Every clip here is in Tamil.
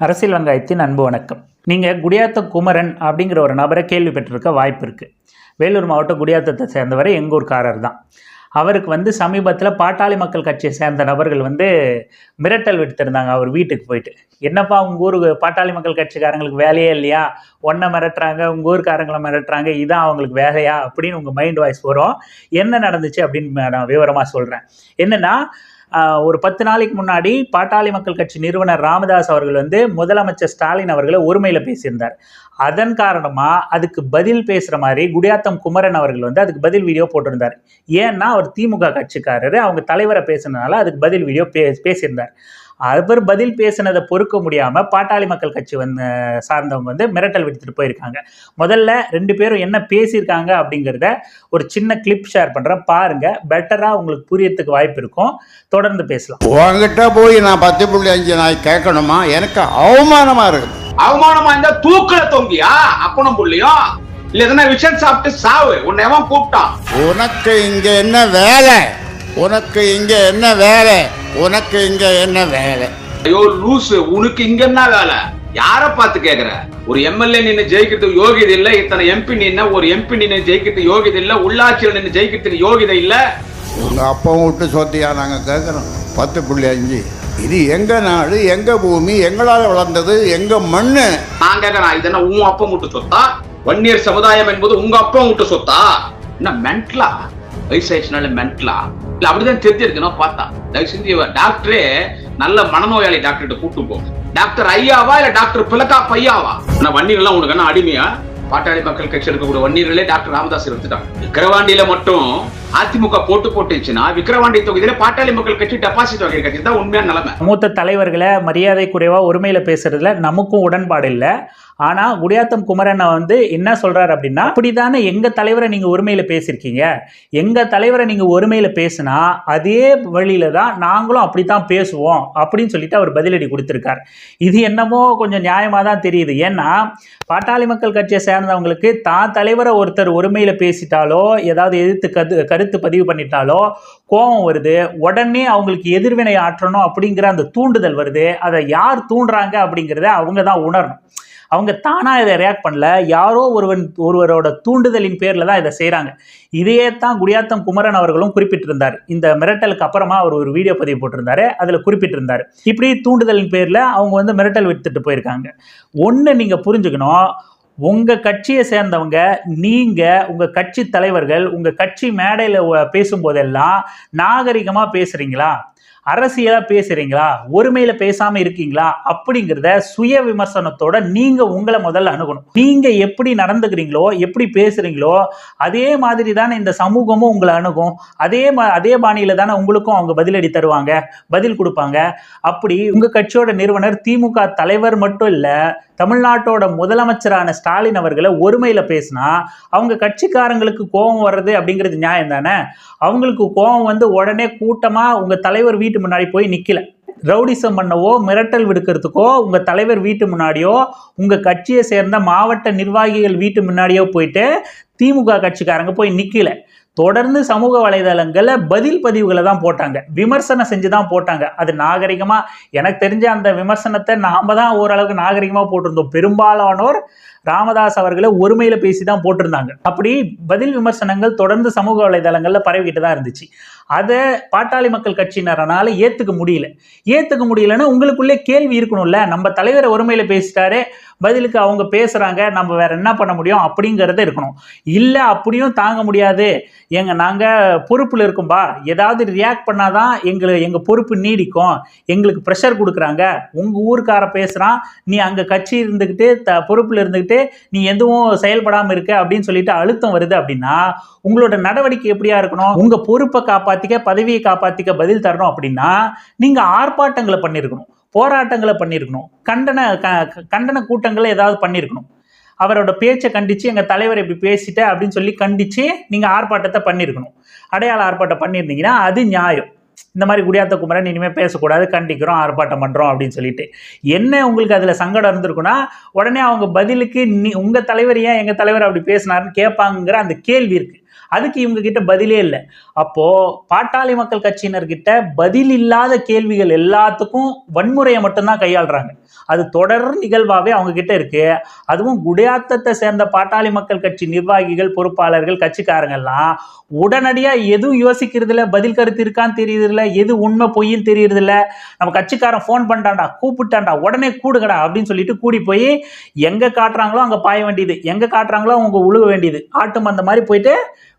அரசியல் வெங்காயத்தின் அன்பு வணக்கம். நீங்கள் குடியாத்த குமரன் அப்படிங்கிற ஒரு நபரை கேள்வி வாய்ப்பு இருக்குது வேலூர் மாவட்டம் குடியாத்தத்தை சேர்ந்தவர் எங்கள் ஊர்காரர் தான். அவருக்கு வந்து சமீபத்தில் பாட்டாளி மக்கள் கட்சியை சேர்ந்த நபர்கள் வந்து மிரட்டல் விடுத்திருந்தாங்க அவர் வீட்டுக்கு போயிட்டு. என்னப்பா உங்கள் ஊருக்கு பாட்டாளி மக்கள் கட்சிக்காரங்களுக்கு வேலையே இல்லையா? ஒன்றை மிரட்டுறாங்க உங்கள் ஊருக்காரங்களை மிரட்டுறாங்க இதான் அவங்களுக்கு வேலையா? அப்படின்னு உங்கள் மைண்ட் வாய்ஸ் வரும். என்ன நடந்துச்சு அப்படின்னு நான் விவரமாக சொல்கிறேன் என்னென்னா ஒரு பத்து நாளைக்கு முன்னாடி பாட்டாளி மக்கள் கட்சி நிறுவனர் ராமதாஸ் அவர்கள் வந்து முதலமைச்சர் ஸ்டாலின் அவர்களை ஒருமையில் பேசியிருந்தார். அதன் காரணமாக அதுக்கு பதில் பேசுகிற மாதிரி குடியாத்தம் குமரன் அவர்கள் வந்து அதுக்கு பதில் வீடியோ போட்டிருந்தார். ஏன்னா அவர் திமுக கட்சிக்காரர் அவங்க தலைவரை பேசுனதுனால அதுக்கு பதில் வீடியோ பே பேசியிருந்தார். அவர் பதில் பேசினதை பொறுக்க முடியாமல் பாட்டாளி மக்கள் கட்சி வந்து சார்ந்தவங்க வந்து மிரட்டல் விடுத்துட்டு போயிருக்காங்க. முதல்ல ரெண்டு பேரும் என்ன பேசியிருக்காங்க அப்படிங்கிறத ஒரு சின்ன கிளிப் ஷேர் பண்ணுறேன் பாருங்க. பெட்டராக உங்களுக்கு புரியறதுக்கு வாய்ப்பு இருக்கும். தொடர்ந்து பேசலாம். உங்ககிட்ட போய் நான் பத்து புள்ளி அஞ்சு நாய் கேட்கணுமா? எனக்கு அவமானமா இருக்குது. அவமானமா இருந்தா தூக்குல தொங்கியா? அப்பனும் புள்ளியும் இல்ல எதனா விஷம் சாப்பிட்டு சாவு. உன்னை எவன் கூப்பிட்டான்? உனக்கு இங்க என்ன வேலை? உனக்கு இங்க என்ன வேலை? உனக்கு இங்க என்ன வேலை? ஐயோ லூசு உனக்கு இங்க என்ன வேலை? யார பார்த்து கேக்குற? ஒரு எம்எல்ஏ நின்னு ஜெயிக்கிறதுக்கு யோகிதை இல்ல இத்தனை எம்பி நின்ன ஒரு எம்பி நின்னு ஜெயிக்கிறதுக்கு யோகிதை இல்ல உள்ளாட்சியில் நின்னு ஜெயிக்கிறதுக்கு யோகிதை இல்ல. உங்க அப்பா விட்டு சொத்தியா நாங்க கேட்கறோம் பத்து புள்ளி அஞ்சு. இது எங்க நாடு எங்க பூமி எங்களால் வளர்ந்தது எங்க மண்ணு? நான் கேக்குறேன் இது என்ன உன் அப்பா விட்டு சொத்தா? வன்னியர் சமுதாயம் என்பது உங்க அப்பா விட்டு சொத்தா? என்ன மென்ட்லா வயசாயிடுச்சுனால மென்ட்லா இல்ல அப்படிதான் தெரிஞ்சிருக்கணும் பார்த்தா. தயவு செஞ்சு டாக்டரே நல்ல மனநோயாளி டாக்டர்கிட்ட கூட்டு போ. டாக்டர் ஐயாவா இல்ல டாக்டர் பிளக்கா பையாவா? ஆனா வன்னியர்லாம் உனக்கு என்ன அடிமையா? பாட்டாளி மக்கள் கட்சி இருக்கக்கூடிய வன்னியர்களே டாக்டர் ராமதாஸ் எடுத்துட்டாங்க. விக்கிரவாண்டியில மட்டும் அதிமுக போட்டு போட்டுச்சுன்னா விக்கிரவாண்டி தொகுதியில பாட்டாளி மக்கள் கட்சி டெபாசிட் வகை கட்சி தான் உண்மையான நிலைமை. மூத்த தலைவர்களை மரியாதை குறைவா உரிமையில பேசுறதுல நமக்கும் உடன்பாடு இல்லை. ஆனால் குடியாத்தம் குமரனை வந்து என்ன சொல்றாரு அப்படின்னா அப்படிதானே எங்கள் தலைவரை நீங்கள் உரிமையில் பேசியிருக்கீங்க? எங்கள் தலைவரை நீங்கள் ஒருமையில் பேசினா அதே வழியில தான் நாங்களும் அப்படி தான் பேசுவோம் அப்படின்னு சொல்லிட்டு அவர் பதிலடி கொடுத்துருக்கார். இது என்னமோ கொஞ்சம் நியாயமாக தான் தெரியுது. ஏன்னா பாட்டாளி மக்கள் கட்சியை சேர்ந்தவங்களுக்கு தான் தலைவரை ஒருத்தர் ஒருமையில் பேசிட்டாலோ ஏதாவது எதிர்த்து கது கருத்து பதிவு பண்ணிட்டாலோ கோபம் வருது. உடனே அவங்களுக்கு எதிர்வினை ஆற்றணும் அப்படிங்கிற அந்த தூண்டுதல் வருது. அதை யார் தூண்டுறாங்க அப்படிங்கிறத அவங்க தான் உணரணும். அவங்க தானாக இதை ரியாக்ட் பண்ணல. யாரோ ஒருவன் ஒருவரோட தூண்டுதலின் பேரில் தான் இதை செய்கிறாங்க இதையே தான் குடியாத்தம் குமரன் அவர்களும் குறிப்பிட்டிருந்தார். இந்த மிரட்டலுக்கு அப்புறமா அவர் ஒரு வீடியோ பதிவு போட்டிருந்தாரு. அதில் குறிப்பிட்டிருந்தார். இப்படி தூண்டுதலின் பேரில் அவங்க வந்து மிரட்டல் விடுத்துட்டு போயிருக்காங்க. ஒன்று நீங்கள் புரிஞ்சுக்கணும். உங்கள் கட்சியை சேர்ந்தவங்க நீங்கள் உங்கள் கட்சி தலைவர்கள் உங்கள் கட்சி மேடையில் பேசும்போதெல்லாம் நாகரிகமாக பேசுகிறீங்களா அரசியலாக பேசுகிறீங்களா ஒருமையில் பேசாமல் இருக்கீங்களா? அப்படிங்கிறத சுய விமர்சனத்தோட நீங்கள் உங்களை முதல்ல அணுகணும். நீங்கள் எப்படி நடந்துக்கிறீங்களோ எப்படி பேசுகிறீங்களோ அதே மாதிரி தானே இந்த சமூகமும் உங்களை அணுகும். அதே மா அதே பாணியில் தானே உங்களுக்கும் அவங்க பதிலடி தருவாங்க பதில் கொடுப்பாங்க. அப்படி உங்கள் கட்சியோட நிறுவனர் திமுக தலைவர் மட்டும் இல்லை தமிழ்நாட்டோட முதலமைச்சரான ஸ்டாலின் அவர்களை ஒருமையில் பேசினா அவங்க கட்சிக்காரங்களுக்கு கோபம் வர்றது அப்படிங்கிறது நியாயம் தானே? அவங்களுக்கு கோபம் வந்து உடனே கூட்டமாக உங்கள் தலைவர் வீட்டு முன்னாடி போய் நிற்கல ரவுடிசம் பண்ணவோ மிரட்டல் விடுக்கிறதுக்கோ உங்கள் தலைவர் வீட்டு முன்னாடியோ உங்கள் கட்சியை சேர்ந்த மாவட்ட நிர்வாகிகள் வீட்டு முன்னாடியோ போயிட்டு திமுக கட்சிக்காரங்க போய் நிற்கல தொடர்ந்து சமூக வலைதளங்களில் பதில் பதிவுகளை தான் போட்டாங்க. விமர்சனம் செஞ்சு தான் போட்டாங்க. அது நாகரிகமாக எனக்கு தெரிஞ்ச அந்த விமர்சனத்தை நாம் தான் ஓரளவுக்கு நாகரிகமாக போட்டிருந்தோம். பெரும்பாலானோர் ராமதாஸ் அவர்களை ஒருமையில் பேசி தான் போட்டிருந்தாங்க. அப்படி பதில் விமர்சனங்கள் தொடர்ந்து சமூக வலைதளங்களில் பரவிக்கிட்டு தான் இருந்துச்சு. அதை பாட்டாளி மக்கள் கட்சியினரனால ஏற்றுக்க முடியல. ஏற்றுக்க முடியலன்னா உங்களுக்குள்ளே கேள்வி இருக்கணும்ல. நம்ம தலைவரை ஒருமையில் பேசிட்டாரு பதிலுக்கு அவங்க பேசுகிறாங்க நம்ம வேற என்ன பண்ண முடியும் அப்படிங்கிறது இருக்கணும். இல்லை அப்படியும் தாங்க முடியாது. எங்க நாங்கள் பொறுப்பில் இருக்கும்பா. ஏதாவது ரியாக்ட் பண்ணாதான் எங்களை எங்கள் பொறுப்பு நீடிக்கும். எங்களுக்கு ப்ரெஷர் கொடுக்குறாங்க. உங்கள் ஊருக்கார பேசுகிறான் நீ அங்கே கட்சி இருந்துக்கிட்டு த பொறுப்பில் இருந்துக்கிட்டு நீ எதுவும் செயல்படாமல் இருக்க அப்படின்னு சொல்லிட்டு அழுத்தம் வருது அப்படின்னா உங்களோட நடவடிக்கை எப்படியா இருக்கணும்? உங்கள் பொறுப்பை காப்பாற்றிக்க பதவியை காப்பாற்றிக்க பதில் தரணும் அப்படின்னா நீங்கள் ஆர்ப்பாட்டங்களை பண்ணியிருக்கணும் போராட்டங்களை பண்ணியிருக்கணும். கண்டன க கண்டன கூட்டங்களை ஏதாவது பண்ணியிருக்கணும். அவரோட பேச்சை கண்டித்து எங்கள் தலைவர் இப்படி பேசிட்ட அப்படின்னு சொல்லி கண்டித்து நீங்கள் ஆர்ப்பாட்டத்தை பண்ணியிருக்கணும். அடையாள ஆர்ப்பாட்டம் பண்ணியிருந்தீங்கன்னா அது நியாயம். இந்த மாதிரி குடியாத்த குமரன் இனிமேல் பேசக்கூடாது கண்டிக்கிறோம் ஆர்ப்பாட்டம் பண்ணுறோம் அப்படின்னு சொல்லிட்டு. என்ன உங்களுக்கு அதில் சங்கடம் இருந்திருக்குன்னா உடனே அவங்க பதிலுக்கு நீ உங்கள் தலைவர் ஏன் எங்கள் தலைவர் அப்படி பேசினாருன்னு கேட்பாங்கிற அந்த கேள்வி இருக்குது அதுக்கு இவங்க கிட்ட பதிலே இல்லை. அப்போ பாட்டாளி மக்கள் கட்சியினர்கிட்ட பதில் இல்லாத கேள்விகள் எல்லாத்துக்கும் வன்முறையை மட்டும்தான் கையாளுறாங்க. அது தொடர் நிகழ்வாகவே அவங்க கிட்ட இருக்கு. அதுவும் குடியாத்தத்தை சேர்ந்த பாட்டாளி மக்கள் கட்சி நிர்வாகிகள் பொறுப்பாளர்கள் கட்சிக்காரங்கள்லாம் உடனடியாக எதுவும் யோசிக்கிறதுல பதில் கருத்து இருக்கான்னு தெரியுறதில்ல எது உண்மை பொய்ன்னு தெரியறதில்ல. நம்ம கட்சிக்காரன் ஃபோன் பண்ணிட்டான்டா கூப்பிட்டான்டா உடனே கூடுங்கடா அப்படின்னு சொல்லிட்டு கூடி போய் எங்கே காட்டுறாங்களோ அங்கே பாய வேண்டியது எங்கே காட்டுறாங்களோ அவங்க உழுவ வேண்டியது. ஆட்டு மந்த மாதிரி போயிட்டு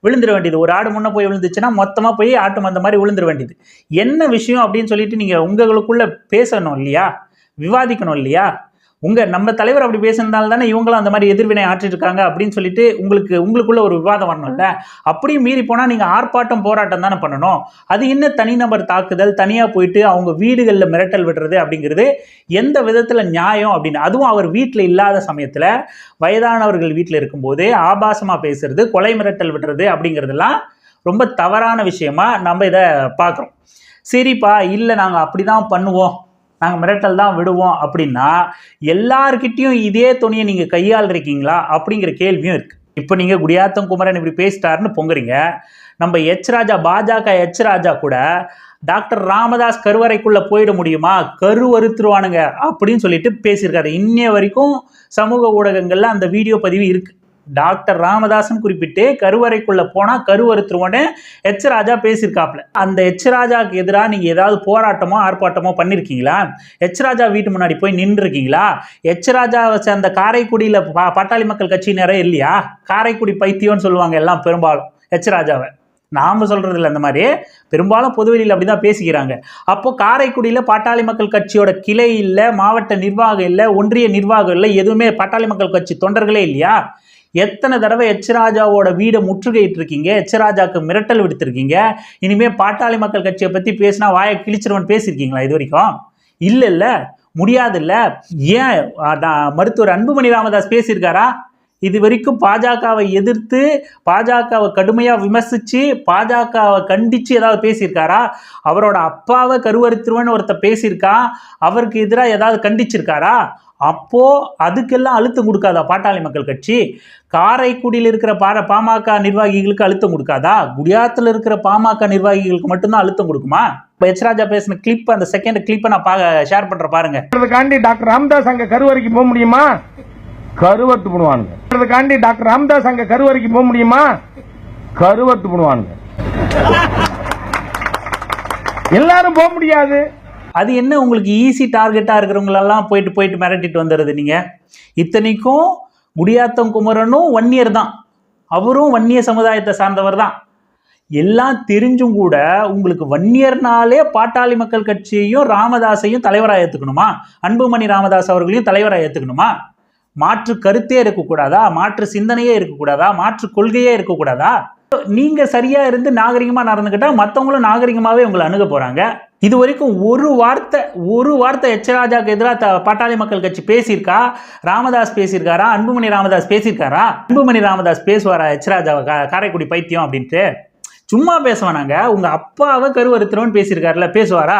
விழுந்துட வேண்டியது. ஒரு ஆடு முன்ன போய் விழுந்துச்சுன்னா மொத்தமாக போய் ஆட்டு மந்த மாதிரி விழுந்துட வேண்டியது. என்ன விஷயம் அப்படின்னு சொல்லிட்டு நீங்கள் உங்களுக்குள்ளே பேசணும் இல்லையா? விவாதிக்கணும் இல்லையா? உங்கள் நம்ம தலைவர் அப்படி பேசியிருந்தால் தானே இவங்களும் அந்த மாதிரி எதிர்வினை ஆற்றிட்டு இருக்காங்க அப்படின்னு சொல்லிட்டு உங்களுக்கு உங்களுக்குள்ள ஒரு விவாதம் வரணும்ல? அப்படியும் மீறி போனால் நீங்கள் ஆர்ப்பாட்டம் போராட்டம் தானே பண்ணணும். அது என்ன தனிநபர் தாக்குதல் தனியாக போயிட்டு அவங்க வீடுகளில் மிரட்டல் விடுறது அப்படிங்கிறது எந்த விதத்தில் நியாயம் அப்படின்னு அதுவும் அவர் வீட்டில் இல்லாத சமயத்தில் வயதானவர்கள் வீட்டில் இருக்கும்போது ஆபாசமாக பேசுறது கொலை மிரட்டல் விடுறது அப்படிங்கிறதெல்லாம் ரொம்ப தவறான விஷயமா நம்ம இதை பார்க்குறோம். சரிப்பா இல்லை நாங்கள் அப்படி தான் பண்ணுவோம். நாங்கள் மிரட்டல் தான் விடுவோம் அப்படின்னா எல்லார்கிட்டையும் இதே துணியை நீங்கள் கையாளுறீங்களா அப்படிங்கிற கேள்வியும் இருக்குது இப்போ நீங்கள் குடியாத்தம் குமரன் இப்படி பேசிட்டாருன்னு பொங்குறீங்க. நம்ம எச் ராஜா பாஜக எச் ராஜா கூட டாக்டர் ராமதாஸ் கருவறைக்குள்ளே போயிட முடியுமா? கருவறுத்துருவானுங்க அப்படின்னு சொல்லிட்டு பேசியிருக்காரு. இன்னைய வரைக்கும் சமூக ஊடகங்களில் அந்த வீடியோ பதிவு இருக்குது டாக்டர் ராமதாசன் குறிப்பிட்டு கருவறைக்குள்ளே போனால் கருவறுத்துருவோன்னு எச் ராஜா பேசியிருக்காப்ல அந்த எச் ராஜாவுக்கு எதிராக நீங்கள் ஏதாவது போராட்டமோ ஆர்ப்பாட்டமோ பண்ணியிருக்கீங்களா எச் ராஜா வீட்டு முன்னாடி போய் நின்றுருக்கீங்களா? எச் ராஜாவை சேர்ந்த காரைக்குடியில் பா- பாட்டாளி மக்கள் கட்சியினரே இல்லையா? காரைக்குடி பைத்தியம்னு சொல்லுவாங்க எல்லாம் பெரும்பாலும் எச் ராஜாவை. நாம சொல்றது இல்லை அந்த மாதிரி. பெரும்பாலும் பொதுவெளியில் அப்படிதான் பேசிக்கிறாங்க. அப்போ காரைக்குடியில் பாட்டாளி மக்கள் கட்சியோட கிளை இல்லை மாவட்ட நிர்வாகம் இல்லை ஒன்றிய நிர்வாகம் இல்லை எதுவுமே பாட்டாளி மக்கள் கட்சி தொண்டர்களே இல்லையா? எத்தனை தடவை எச்ராஜாவோட வீடை முற்றுகையிட்டு இருக்கீங்க எச்ராஜாவுக்கு மிரட்டல் விடுத்திருக்கீங்க? இனிமே பாட்டாளி மக்கள் கட்சியை பத்தி பேசினா வாயை கிழிச்சிருவன் பேசியிருக்கீங்களா இது வரைக்கும்? இல்ல இல்ல. முடியாது இல்ல ஏன் மருத்துவர் அன்புமணி ராமதாஸ் பேசியிருக்காரா? இது வரைக்கும் பாஜகவை எதிர்த்து பாஜகவை கடுமையாக விமர்சித்து பாஜகவை கண்டித்து ஏதாவது பேசியிருக்காரா? அவரோட அப்பாவை கருவறுத்துருவேன்னு ஒருத்தர் பேசியிருக்கான் அவருக்கு எதிராக ஏதாவது கண்டிச்சிருக்காரா? அப்போ அதுக்கெல்லாம் அழுத்தம் கொடுக்காதா பாட்டாளி மக்கள் கட்சி? காரைக்குடியில் இருக்கிற பா பாமக நிர்வாகிகளுக்கு அழுத்தம் கொடுக்காதா? குடியாத்தில் இருக்கிற பாமக நிர்வாகிகளுக்கு மட்டும்தான் அழுத்தம் கொடுக்குமா? இப்போ எச்ராஜா பேசின கிளிப் அந்த செகண்ட் கிளிப்பை நான் பா ஷேர் பண்ணுறேன் பாருங்க. டாக்டர் ராம்தாஸ் அங்கே கருவறைக்கு போக முடியுமா? கருவத்து பண்ணுவானுங்க காண்டி டாக்டர் ராமதாஸ் அங்க கருவறைக்கு போக முடியுமா? கருவத்து பண்ணுவானுங்க எல்லாரும் போக முடியாது. அது என்ன உங்களுக்கு ஈஸி டார்கெட்டாக இருக்கிறவங்களெல்லாம் போயிட்டு போயிட்டு மிரட்டிட்டு வந்துடுது நீங்கள் இத்தனைக்கும் குடியாத்தம் குமரனும் வன்னியர் தான். அவரும் வன்னிய சமுதாயத்தை சார்ந்தவர் தான். எல்லாம் தெரிஞ்சும் கூட உங்களுக்கு வன்னியர்னாலே பாட்டாளி மக்கள் கட்சியையும் ராமதாஸையும் தலைவராக ஏற்றுக்கணுமா அன்புமணி ராமதாஸ் அவர்களையும் தலைவராக ஏற்றுக்கணுமா மாற்று கருத்தே இருக்கக்கூடாதா? மாற்று சிந்தனையே இருக்கக்கூடாதா? மாற்று கொள்கையே இருக்கக்கூடாதா? நீங்க சரியா இருந்து நாகரிகமா நடந்துக்கிட்டா மற்றவங்களும் நாகரிகமாவே உங்களை அணுக போறாங்க. இது வரைக்கும் ஒரு வார்த்தை ஒரு வார்த்தை எச். ராஜாக்கு எதிராக பாட்டாளி மக்கள் கட்சி பேசியிருக்கா? ராமதாஸ் பேசியிருக்காரா? அன்புமணி ராமதாஸ் பேசியிருக்காரா? அன்புமணி ராமதாஸ் பேசுவாரா எச். ராஜா காரைக்குடி பைத்தியம் அப்படின்ட்டு? சும்மா பேசுவானாங்க உங்க அப்பாவை கருவறுத்துறோன்னு பேசியிருக்காருல பேசுவாரா?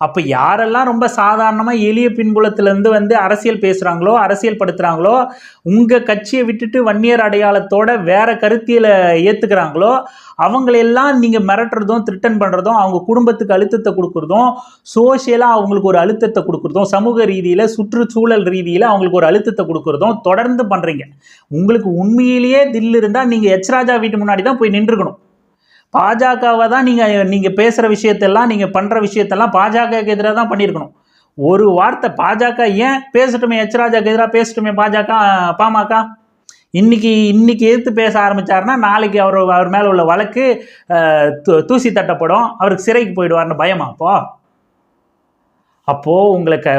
அப்போ யாரெல்லாம் ரொம்ப சாதாரணமாக எளிய பின்புலத்திலேருந்து வந்து அரசியல் பேசுகிறாங்களோ அரசியல் படுத்துகிறாங்களோ உங்கள் கட்சியை விட்டுட்டு வன்னியர் அடையாளத்தோட வேற கருத்தியலை ஏற்றுக்கிறாங்களோ அவங்களெல்லாம் நீங்கள் மிரட்டுறதும் த்ரிட்டன் பண்ணுறதும் அவங்க குடும்பத்துக்கு அழுத்தத்தை கொடுக்குறதும் சோஷியலாக அவங்களுக்கு ஒரு அழுத்தத்தை கொடுக்குறதும் சமூக ரீதியில் சுற்றுச்சூழல் ரீதியில் அவங்களுக்கு ஒரு அழுத்தத்தை கொடுக்குறதும் தொடர்ந்து பண்ணுறீங்க உங்களுக்கு உண்மையிலேயே தில் இருந்தால் நீங்கள் எச் ராஜா வீட்டு முன்னாடி தான் போய் நின்றுக்கணும். பாஜகவை தான் நீங்கள் நீங்கள் பேசுகிற விஷயத்தெல்லாம் நீங்கள் பண்ணுற விஷயத்தெல்லாம் பாஜகவுக்கு எதிராக தான் பண்ணியிருக்கணும். ஒரு வார்த்தை பாஜக ஏன் பேசட்டுமே எச்ராஜாக்கு எதிராக பேசட்டுமே பாஜக பாமக? இன்னைக்கு இன்னைக்கு எதிர்த்து பேச ஆரம்பிச்சாருன்னா நாளைக்கு அவர் அவர் மேலே உள்ள வழக்கு தூ- தூசி தட்டப்படும். அவருக்கு சிறைக்கு போயிடுவார்னு பயமா அப்போ? அப்போது உங்களுக்கு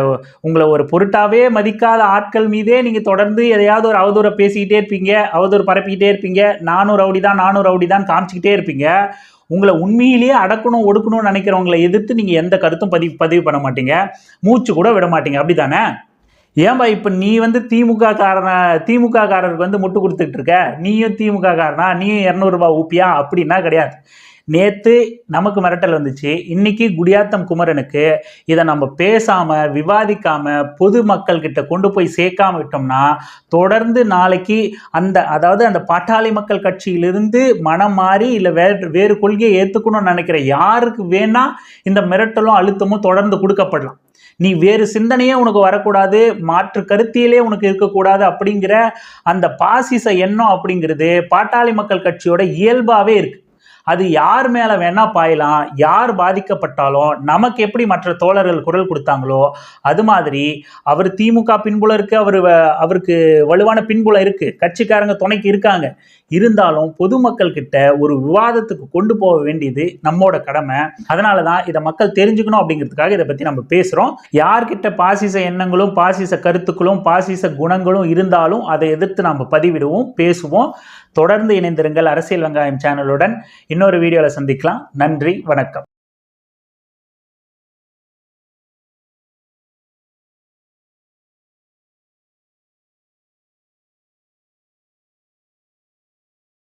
உங்களை ஒரு பொருட்டாவே மதிக்காத ஆட்கள் மீதே நீங்கள் தொடர்ந்து எதையாவது ஒரு அவதூறை பேசிக்கிட்டே இருப்பீங்க அவதூறு பரப்பிக்கிட்டே இருப்பீங்க நானும் ரவுடி தான் நானும் ரவுடி தான் காமிச்சிக்கிட்டே இருப்பீங்க. உங்களை உண்மையிலேயே அடக்கணும் ஒடுக்கணும்னு நினைக்கிறவங்களை எதிர்த்து நீங்கள் எந்த கருத்தும் பதிவு பதிவு பண்ண மாட்டீங்க. மூச்சு கூட விட மாட்டீங்க. அப்படி தானே ஏன்பா இப்போ நீ வந்து திமுக காரன திமுக காரருக்கு வந்து முட்டு கொடுத்துட்டு இருக்க? நீயும் திமுக காரனா? நீயும் இரநூறுபா ஊப்பியா? அப்படின்னா கிடையாது. நேற்று நமக்கு மிரட்டல் வந்துச்சு. இன்னைக்கு குடியாத்தம் குமரனுக்கு இதை நம்ம பேசாம விவாதிக்காம பொது கிட்ட கொண்டு போய் சேர்க்காம விட்டோம்னா தொடர்ந்து நாளைக்கு அந்த அதாவது அந்த பாட்டாளி மக்கள் கட்சியிலிருந்து மனம் மாறி இல்லை வேறு வேறு கொள்கையை ஏற்றுக்கணும்னு நினைக்கிற யாருக்கு வேணா இந்த மிரட்டலும் அழுத்தமும் தொடர்ந்து கொடுக்கப்படலாம். நீ வேறு சிந்தனையே உனக்கு வரக்கூடாது மாற்று கருத்தியிலே உனக்கு இருக்கக்கூடாது அப்படிங்கிற அந்த பாசிச எண்ணம் அப்படிங்கிறது பாட்டாளி மக்கள் கட்சியோட இயல்பாகவே இருக்கு. அது யார் மேலே வேணா பாயலாம் யார் பாதிக்கப்பட்டாலும் நமக்கு எப்படி மற்ற தோழர்கள் குரல் கொடுத்தாங்களோ அது மாதிரி அவர் திமுக பின்புல இருக்கு அவர் வ- அவருக்கு வலுவான பின்புலம் இருக்கு. கட்சிக்காரங்க துணைக்கு இருக்காங்க. இருந்தாலும் பொதுமக்கள் கிட்ட ஒரு விவாதத்துக்கு கொண்டு போக வேண்டியது நம்மோட கடமை. அதனால தான் இதை மக்கள் தெரிஞ்சுக்கணும் அப்படிங்கிறதுக்காக இதை பற்றி நம்ம பேசுகிறோம் யார்கிட்ட பாசிச எண்ணங்களும் பாசிச கருத்துக்களும் பாசிச குணங்களும் இருந்தாலும் அதை எதிர்த்து நாம் பதிவிடுவோம் பேசுவோம். தொடர்ந்து இணைந்திருங்கள் அரசியல் வெங்காயம் சேனலுடன் இன்னொரு வீடியோவில் சந்திக்கலாம். நன்றி வணக்கம்.